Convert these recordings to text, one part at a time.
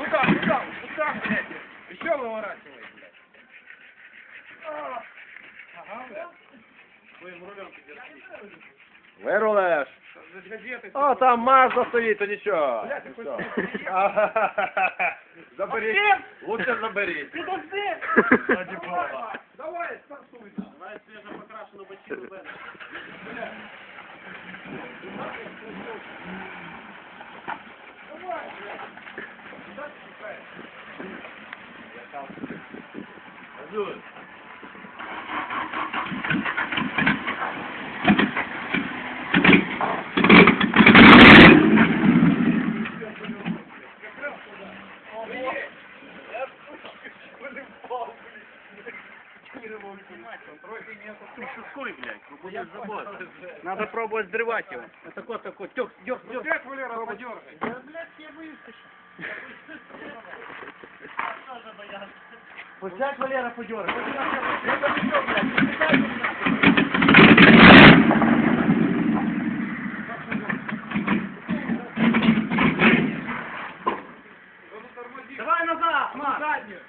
Куда, куда, куда, блядь? Еще выворачивай, блядь. А, Ага, блядь. Своим рулем ты держи. Вирулиш. За газети. О, там Мазда стоїть, то нічого. Бля, ти Нічого. хочеш- Ага. Заберіть. Максим! Лучше заберіть. Подожди! Ради Бога. Давай, стартуй. Навіть свіжо покрашену бочину без. Давай, блядь. Ты шуткуй, блядь, будешь забот. Надо пробовать сдрывать его. Вот такой, такой, тёк, дёрг, Ну дёрг. как, Валера, подергай? Вот взять Валера подергай. Давай назад, Макс. Заднюю.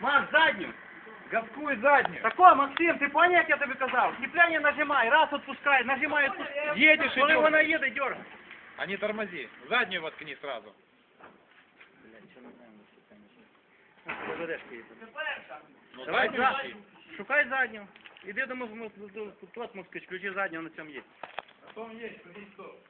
Макс, заднюю. Газкуй заднюю. Такой, Максим, ти понял, як я тобі казав? Кріпляння нажимай, раз отпускай, нажимай, отпускай. Едешь и Коли дергай. вона їде, дергай. А не тормози. Заднюю воткни сразу. Ну, Давай заднюю за... ищи. Шукай задню. Іди до мозку, тут москвич, ключі заднього на цьому є. Потом есть, иди, стоп.